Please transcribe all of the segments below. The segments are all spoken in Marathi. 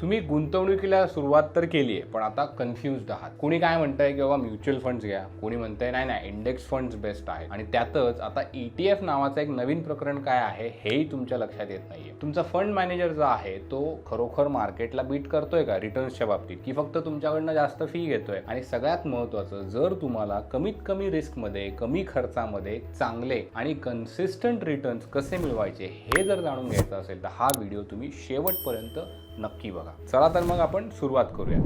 तुम्ही गुंतवणुकीला सुरुवात तर केली आहे पण आता कन्फ्युज्ड आहात. कोणी काय म्हणतंय की बाबा म्युच्युअल फंड्स घ्या कोणी म्हणतंय नाही नाही इंडेक्स फंड्स बेस्ट आहे आणि त्यातच आता ईटीएफ टी एफ नावाचं एक नवीन प्रकरण काय आहे हेही तुमच्या लक्षात येत नाहीये. तुमचा फंड मॅनेजर जो आहे तो खरोखर मार्केटला बीट करतोय का रिटर्न्सच्या बाबतीत? की फक्त तुमच्याकडनं जास्त फी घेतोय? आणि सगळ्यात महत्त्वाचं जर तुम्हाला कमीत कमी रिस्कमध्ये कमी खर्चामध्ये चांगले आणि कन्सिस्टंट रिटर्न्स कसे मिळवायचे हे जर जाणून घ्यायचं असेल तर हा व्हिडिओ तुम्ही शेवटपर्यंत नक्की बघा. चला तर मग आपण सुरुवात करूया.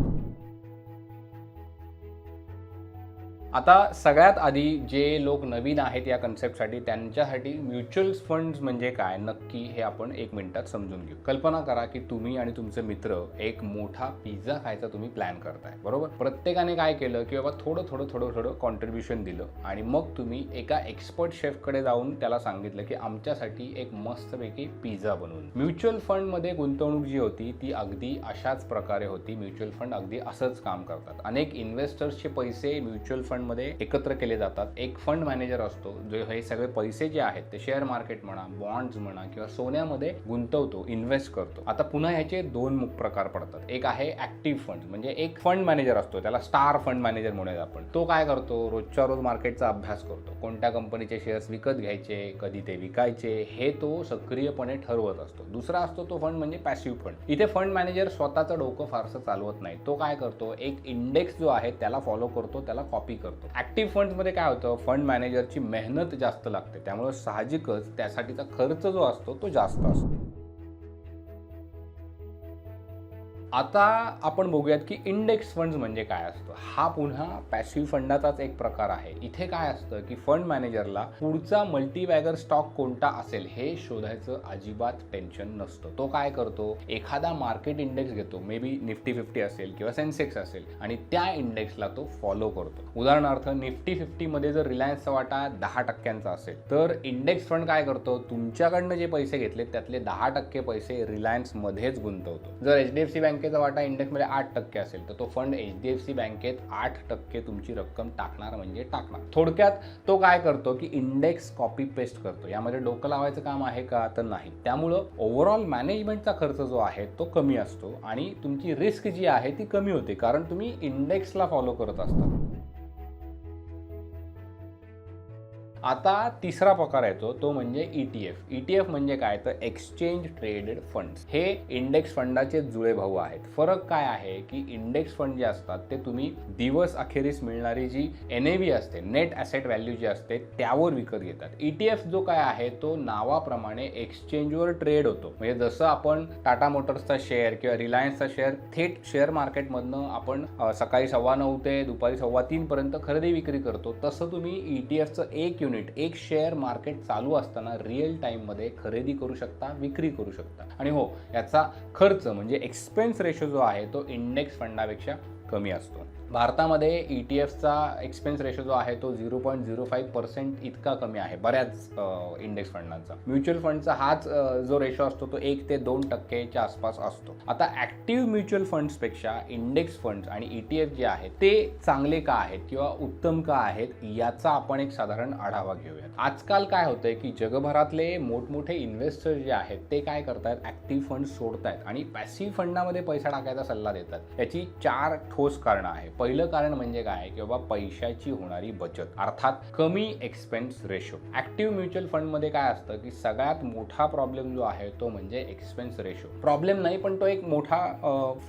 आता सगळ्यात आधी जे लोक नवीन आहेत या कन्सेप्टसाठी त्यांच्यासाठी म्युच्युअल फंड्स म्हणजे काय? नक्की हे आपण एक मिनिटात समजून घेऊ. कल्पना करा की तुम्ही आणि तुमचे मित्र एक मोठा पिझ्झा खायचा तुम्ही प्लॅन करताय बरोबर? प्रत्येकाने काय केलं की बाबा थोडं थोडं थोडं थोडं कॉन्ट्रीब्युशन दिलं आणि मग तुम्ही एका एक्सपर्ट शेफकडे जाऊन त्याला सांगितलं की आमच्यासाठी एक मस्तपैकी पिझ्झा बनवून. म्युच्युअल फंडमध्ये गुंतवणूक जी होती ती अगदी अशाच प्रकारे होती. म्युच्युअल फंड अगदी असंच काम करतात. अनेक इन्व्हेस्टर्सचे पैसे म्युच्युअल फंड मध्ये एकत्र केले जातात. एक फंड मॅनेजर असतो जो हे सगळे पैसे जे आहेत ते शेअर मार्केट म्हणा बॉन्ड्स म्हणा किंवा सोन्यामध्ये गुंतवतो इन्व्हेस्ट करतो. आता पुन्हा ह्याचे दोन मुख प्रकार पडतात. एक आहे ऍक्टिव्ह फंड म्हणजे एक फंड मॅनेजर असतो त्याला स्टार फंड मॅनेजर म्हणूयात आपण. तो काय करतो? रोजच्या रोज मार्केटचा अभ्यास करतो. कोणत्या कंपनीचे शेअर्स विकत घ्यायचे कधी ते विकायचे हे तो सक्रियपणे ठरवत असतो. दुसरा असतो तो फंड म्हणजे पॅसिव्ह फंड. इथे फंड मॅनेजर स्वतःचं डोकं फारसं चालवत नाही. तो काय करतो? एक इंडेक्स जो आहे त्याला फॉलो करतो त्याला कॉपी करतो. ॲक्टिव्ह फंडमध्ये काय होतं? फंड मॅनेजरची मेहनत जास्त लागते. त्यामुळे साहजिकच त्यासाठीचा खर्च जो असतो तो जास्त असतो. आता आपण बघूयात की इंडेक्स फंड्स म्हणजे काय असतं? हा पुन्हा पॅसिव्ह फंडाचाच एक प्रकार आहे. इथे काय असतं की फंड मॅनेजरला पुढचा मल्टीबॅगर स्टॉक कोणता असेल हे शोधायचं अजिबात टेन्शन नसतं. तो काय करतो? एखादा मार्केट इंडेक्स घेतो. मे बी निफ्टी फिफ्टी असेल किंवा सेन्सेक्स असेल आणि त्या इंडेक्सला तो फॉलो करतो. उदाहरणार्थ निफ्टी फिफ्टीमध्ये जर रिलायन्सचा वाटा दहा टक्क्यांचा असेल तर इंडेक्स फंड काय करतो? तुमच्याकडनं जे पैसे घेतले त्यातले दहा टक्के पैसे रिलायन्समध्येच गुंतवतो. जर H D F C bank बँकेचा वाटा इंडेक्समध्ये आठ टक्के असेल तर तो fund H D F C बँकेत आठ टक्के तुमची रक्कम टाकणार म्हणजे टाकणार. थोडक्यात तो काय करतो की इंडेक्स कॉपी पेस्ट करतो. यामध्ये डोकं लावायचं काम आहे का तर नाही. त्यामुळं ओव्हरऑल मॅनेजमेंटचा खर्च जो आहे तो कमी असतो आणि तुमची रिस्क जी आहे ती कमी होते. कारण तुम्ही इंडेक्सला फॉलो करत असता. आता तिसरा प्रकार येतो तो म्हणजे E T F E T F म्हणजे काय? तर एक्सचेंज ट्रेडेड फंड्स हे इंडेक्स फंडाचे जुळे भाऊ आहेत. फरक काय आहे की इंडेक्स फंड जे असतात ते तुम्ही दिवस अखेरीस मिळणारी जी एन ए व्ही असते नेट ॲसेट व्हॅल्यू जी असते त्यावर विकत घेतात. ई टी एफ जो काय आहे तो नावाप्रमाणे एक्सचेंजवर ट्रेड होतो. म्हणजे जसं आपण टाटा मोटर्सचा शेअर किंवा रिलायन्सचा शेअर थेट शेअर मार्केटमधनं आपण सकाळी सव्वा नऊ ते दुपारी सव्वा तीन पर्यंत खरेदी विक्री करतो. तसं तुम्ही ई टी एफचं एक युनिट एक शेअर मार्केट चालू असताना रिअल टाईममध्ये खरेदी करू शकता विक्री करू शकता. आणि हो याचा खर्च म्हणजे एक्सपेन्स रेशो जो आहे तो इंडेक्स फंडापेक्षा कमी असतो. भारतामध्ये ई टी एफचा एक्सपेन्स रेशो जो आहे तो zero point zero five percent इतका कमी आहे बऱ्याच इंडेक्स फंडांचा म्युच्युअल फंडचा हाच जो रेशो असतो तो एक ते दोन टक्केच्या आसपास असतो. आता ॲक्टिव्ह म्युच्युअल फंड्सपेक्षा इंडेक्स फंड्स आणि ई टी एफ जे आहेत ते चांगले का आहेत किंवा उत्तम का आहेत याचा आपण एक साधारण आढावा घेऊयात. आजकाल काय होतंय की जगभरातले मोठमोठे इन्व्हेस्टर जे आहेत ते काय करतात ॲक्टिव्ह फंड सोडतायत आणि पॅसिव्ह फंडामध्ये पैसा टाकायचा सल्ला देतात. याची चार ठोस कारण आहे. पहिलं कारण म्हणजे काय? की बाबा पैशाची होणारी बचत. अर्थात कमी एक्सपेन्स रेशो ऍक्टिव्ह म्युच्युअल फंडमध्ये काय असतं? की सगळ्यात मोठा प्रॉब्लेम जो आहे तो म्हणजे एक्सपेन्स रेशो प्रॉब्लेम नाही पण तो एक मोठा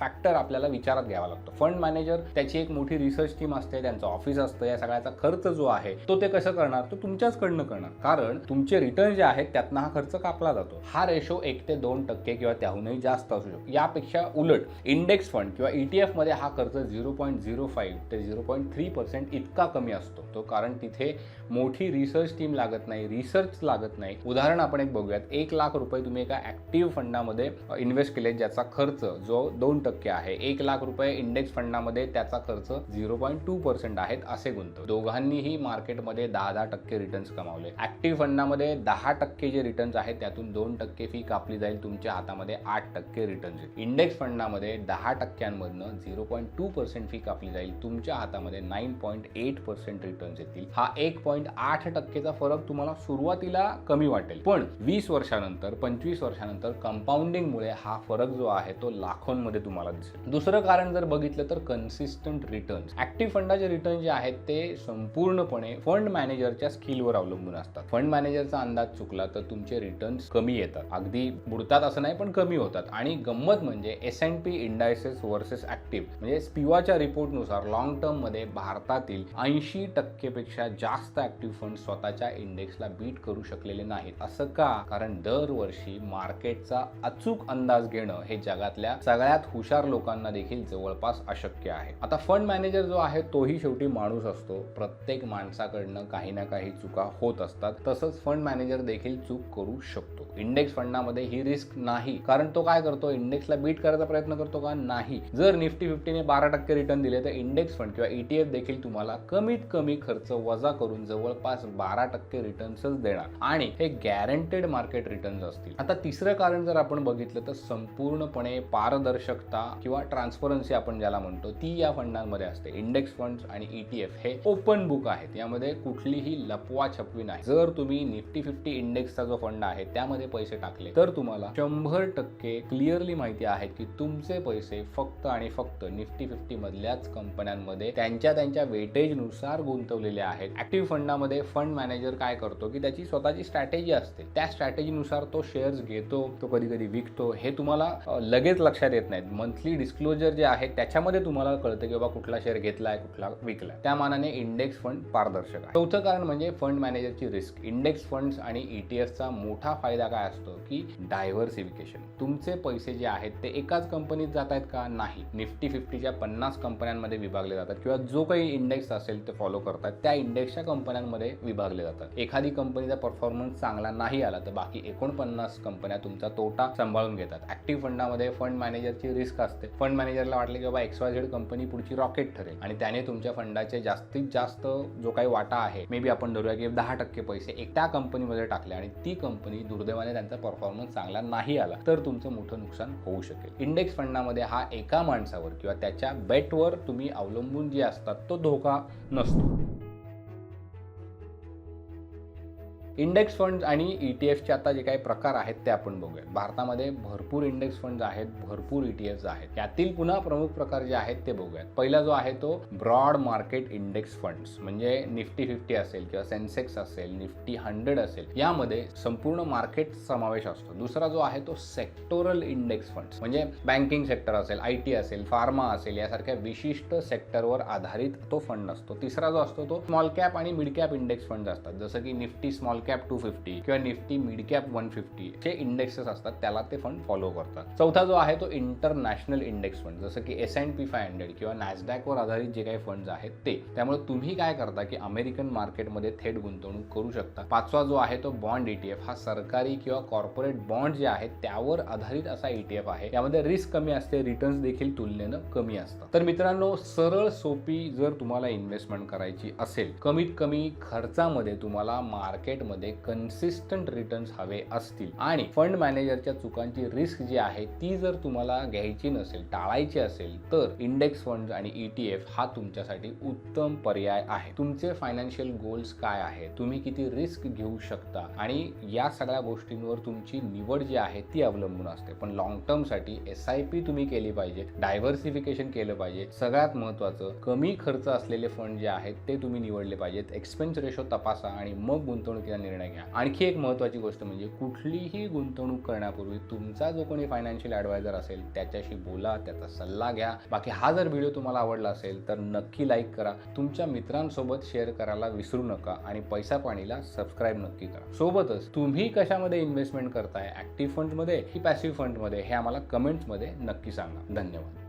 फॅक्टर आपल्याला विचारात घ्यावा लागतो. फंड मॅनेजर त्याची एक मोठी रिसर्च टीम असते त्यांचं ऑफिस असतं या सगळ्याचा खर्च जो आहे तो ते कसं करणार? तो तुमच्याचकडनं करणार. कारण तुमचे रिटर्न जे आहेत त्यातनं हा खर्च कापला जातो. हा रेशो एक ते दोन टक्के किंवा त्याहूनही जास्त असू शकतो. यापेक्षा उलट इंडेक्स फंड किंवा ई टी एफमध्ये हा खर्च झिरो पॉईंट झिरो फाईव्ह ते झिरो पॉईंट थ्री पर्सेंट इतका कमी असतो. तो कारण तिथे मोठी रिसर्च टीम लागत नाही रिसर्च लागत नाही. उदाहरण आपण एक बघूयात. एक लाख रुपये तुम्ही एका ॲक्टिव्ह फंडामध्ये इन्व्हेस्ट केले ज्याचा खर्च जो दोन टक्के आहे. एक लाख रुपये इंडेक्स फंडामध्ये त्याचा खर्च झिरो पॉईंट टू पर्सेंट आहेत असे गुंतव दोघांनीही मार्केटमध्ये दहा दहा टक्के रिटर्न्स कमावले. ॲक्टिव्ह फंडामध्ये दहा टक्के जे रिटर्न्स आहेत त्यातून दोन टक्के फी कापली जाईल. तुमच्या हातामध्ये आठ टक्के रिटर्न्स येईल इंडेक्स फंडामध्ये दहा टक्क्यांमधनं zero point two percent fee कापली जाईल. तुमच्या हातामध्ये nine point eight percent returns येतील. हा एक पॉईंट आठ टक्केचा फरक तुम्हाला सुरुवातीला कमी वाटेल. पण वीस वर्षानंतर पंचवीस वर्षानंतर कंपाऊंडिंगमुळे हा फरक जो आहे तो लाखोंमध्ये तुम्हाला दिसेल. दुसरं कारण जर बघितलं तर कन्सिस्टंट रिटर्न्स ऍक्टिव्ह फंडाचे रिटर्न जे आहेत ते संपूर्णपणे फंड मॅनेजरच्या स्किलवर अवलंबून असतात. फंड मॅनेजरचा अंदाज चुकला तर तुमचे रिटर्न्स कमी येतात. अगदी बुडतात असं नाही पण कमी होतात. आणि गंमत म्हणजे S N P indices versus active म्हणजे स्पिवाच्या रिपोर्टनुसार लॉंग टर्ममध्ये भारतातील ऐंशी टक्केपेक्षा जास्त ऍक्टिव्ह फंड स्वतःच्या इंडेक्सला बीट करू शकलेले नाहीत. असं का? कारण दरवर्षी मार्केटचा अचूक अंदाज घेणं हे जगातल्या सगळ्यात हुशार लोकांना देखील जवळपास अशक्य आहे. आता फंड मॅनेजर जो आहे तोही शेवटी माणूस असतो. प्रत्येक माणसाकडनं काही ना काही चुका होत असतात. तसंच फंड मॅनेजर देखील चूक करू शकतो. इंडेक्स फंडामध्ये ही रिस्क नाही. कारण तो काय करतो? इंडेक्सला बीट करायचा प्रयत्न करतो का? नाही. जर निफ्टी फिफ्टीने बारा टक्के रिटर्न दिले तर इंडेक्स फंड किंवा ई टी एफ देखील तुम्हाला कमीत कमी खर्च वजा करून जवळपास बारा टक्के रिटर्न्सच देणार. आणि हे गॅरंटेड मार्केट रिटर्न्स असतील. आता तिसरं कारण जर आपण बघितलं तर संपूर्णपणे पारदर्शकता किंवा ट्रान्सपरन्सी आपण ज्याला म्हणतो ती या फंडांमध्ये असते. इंडेक्स फंड आणि ईटीएफ हे ओपन बुक आहेत. यामध्ये कुठलीही लपवा छपवी नाही. जर तुम्ही निफ्टी फिफ्टी इंडेक्सचा जो फंड आहे त्यामध्ये पैसे टाकले तर तुम्हाला शंभर टक्के क्लिअरली माहिती आहे की तुमचे पैसे फक्त आणि फक्त निफ्टी फिफ्टी मधल्याच कंपन्यांमध्ये त्यांच्या त्यांच्या वेटेजनुसार गुंतवलेले आहेत. ऍक्टिव्ह फंडामध्ये फंड मॅनेजर काय करतो? की त्याची स्वतःची स्ट्रॅटेजी असते. त्या स्ट्रॅटेजीनुसार तो शेअर्स घेतो तो कधी कधी विकतो. हे तुम्हाला लगेच लक्षात येत नाहीत. मंथली डिस्क्लोजर जे आहे त्याच्यामध्ये तुम्हाला कळतं की बाबा कुठला शेअर घेतलाय कुठला विकलाय. त्या मानाने इंडेक्स फंड पारदर्शक आहे. चौथं कारण म्हणजे फंड मॅनेजरची रिस्क इंडेक्स फंड्स आणि ईटीएसचा मोठा फायदा काय असतो? की डायव्हर्सिफिकेशन तुमचे पैसे जे आहेत ते एकाच कंपनीत जात आहेत का? नाही. निफ्टी फिफ्टीच्या पन्नास कंपन्यांमध्ये विभागले जातात किंवा जो काही इंडेक्स असेल ते फॉलो करतात त्या इंडेक्सच्या कंपन्यांमध्ये विभागले जातात. एखादी कंपनीचा परफॉर्मन्स चांगला नाही आला तर बाकी एकोणपन्नास कंपन्या तुमचा तोटा सांभाळून घेतात. ऍक्टिव्ह फंडामध्ये फंड मॅनेजरची रिस्क असते. फंड मॅनेजरला वाटले की बाबा एक्स वाय झेड कंपनी पुढची रॉकेट ठरेल. आणि त्याने तुमच्या फंडाचे जास्तीत जास्त जो काही वाटा आहे मे बी आपण धरूया की दहा टक्के पैसे एक त्या कंपनीमध्ये टाकले आणि ती कंपनी दुर्दैवाने त्यांचा परफॉर्मन्स चांगला नाही आला तर तुमचं मोठं नुकसान होऊ शकेल. इंडेक्स फंडामध्ये हा एका माणसावर किंवा त्याच्या बेटवर तुम्ही अवलंबून जे असतात तो धोका नसतो. इंडेक्स फंड आणि ई टी एफचे आता जे काही प्रकार आहेत ते आपण बघूयात. भारतामध्ये भरपूर इंडेक्स फंड आहेत भरपूर ई टी एफ आहेत. यातील पुन्हा प्रमुख प्रकार जे आहेत ते बघूयात. पहिला जो आहे तो ब्रॉड मार्केट इंडेक्स फंड्स म्हणजे निफ्टी फिफ्टी असेल किंवा सेन्सेक्स असेल निफ्टी हंड्रेड असेल यामध्ये संपूर्ण मार्केट समावेश असतो. दुसरा जो आहे तो सेक्टोरल इंडेक्स फंड्स म्हणजे बँकिंग सेक्टर असेल आय टी असेल फार्मा असेल यासारख्या विशिष्ट सेक्टरवर आधारित तो फंड असतो. तिसरा जो असतो तो स्मॉल कॅप आणि मिड कॅप इंडेक्स फंड असतात. जसं की Nifty small cap two fifty किंवा Nifty mid cap one fifty जे इंडेक्सेस असतात त्याला ते फंड फॉलो करतात. चौथा जो आहे तो इंटरनॅशनल इंडेक्स फंड जसं की S N P five hundred किंवा नॅसडॅकवर आधारित जे काही फंड आहेत ते. त्यामुळे तुम्ही काय करता की अमेरिकन मार्केटमध्ये थेट गुंतवणूक करू शकता. पाचवा जो आहे तो बॉन्ड ईटीएफ हा सरकारी किंवा कॉर्पोरेट बॉन्ड जे आहेत त्यावर आधारित असा ईटीएफ आहे. यामध्ये रिस्क कमी असते रिटर्न्स देखील तुलनेनं कमी असतात. तर मित्रांनो सरळ सोपी जर तुम्हाला इन्व्हेस्टमेंट करायची असेल कमीत कमी खर्चामध्ये तुम्हाला मार्केटमध्ये कन्सिस्टंट रिटर्न्स हवे असतील. आणि फंड मॅनेजरच्या चुकांची रिस्क जी आहे ती जर तुम्हाला घ्यायची नसेल टाळायची असेल तर इंडेक्स फंड आणि ईटीएफ हा तुमच्यासाठी उत्तम पर्याय आहे. तुमचे फायनान्शियल गोल्स काय आहे तुम्ही किती रिस्क घेऊ शकता? आणि या सगळ्या गोष्टींवर तुमची निवड जी आहे ती अवलंबून असते. पण लॉंग टर्मसाठी एस आय पी तुम्ही केली पाहिजे डायव्हर्सिफिकेशन केलं पाहिजे. सगळ्यात महत्त्वाचं कमी खर्च असलेले फंड जे आहेत ते तुम्ही निवडले पाहिजेत. एक्सपेन्स रेशो तपासा आणि मग गुंतवणुकीला निर्णय घ्या. आणखी एक महत्त्वाची गोष्ट म्हणजे कुठलीही गुंतवणूक करण्यापूर्वी तुमचा जो कोणी फायनान्शियल ॲडवायझर असेल त्याच्याशी बोला त्याचा सल्ला घ्या. बाकी हा जर व्हिडिओ तुम्हाला आवडला असेल तर नक्की लाईक करा. तुमच्या मित्रांसोबत शेअर करायला विसरू नका आणि पैसा पाणीला सबस्क्राईब नक्की करा. सोबतच तुम्ही कशामध्ये इन्व्हेस्टमेंट करताय? ॲक्टिव्ह फंडमध्ये की पॅसिव्ह फंडमध्ये हे आम्हाला कमेंट्समध्ये नक्की सांगा. धन्यवाद.